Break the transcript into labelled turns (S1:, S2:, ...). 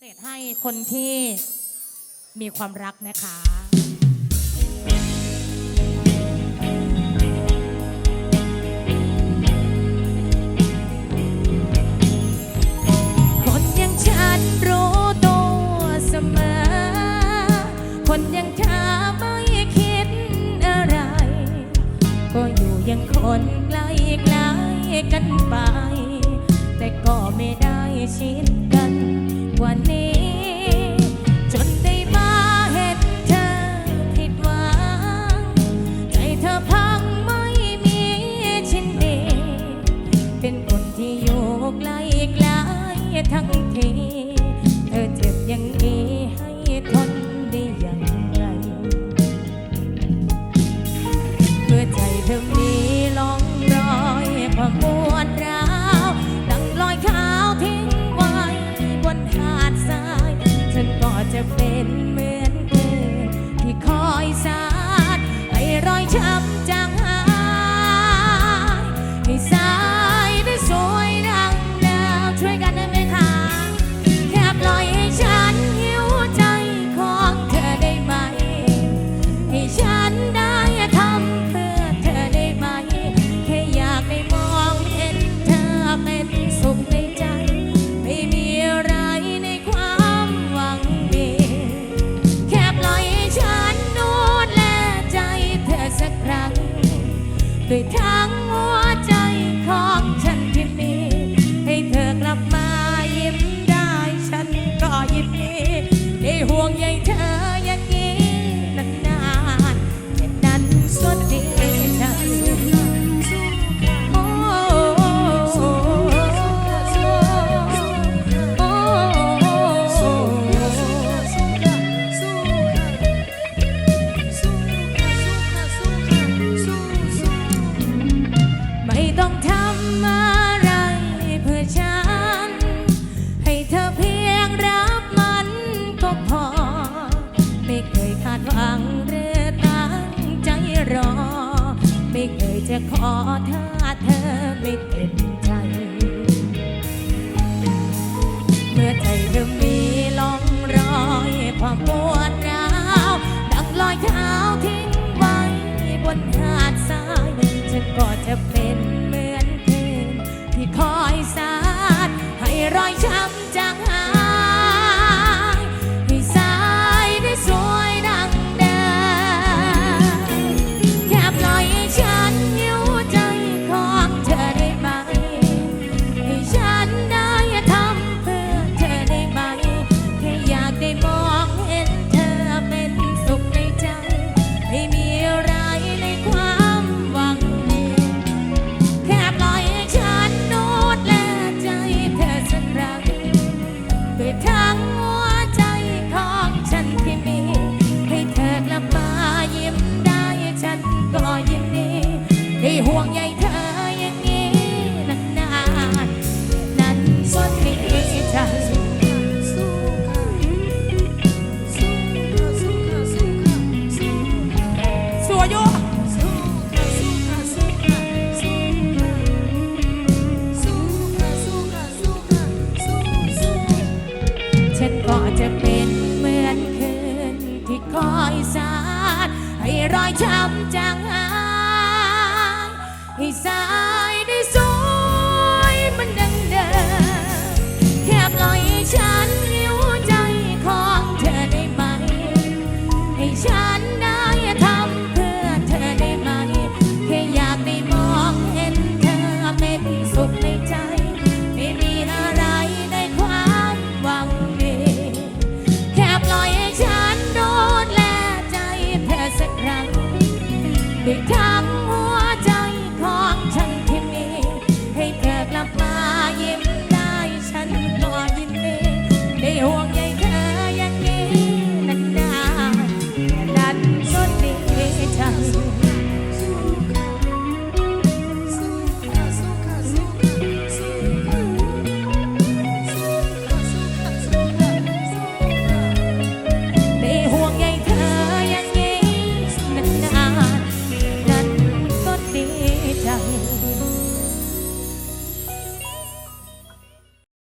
S1: เศษให้คนที่มีความรักนะคะคนอยังคนใกล้ใกล้กันไป แต่ก็ไม่ได้ชิดกัน one name. 对他 ถ้าเธอไม่เต็มใจ เมื่อใจเริ่มมีลองรอยความกลั ช้ำจางหายให้สา ได้ทั้ง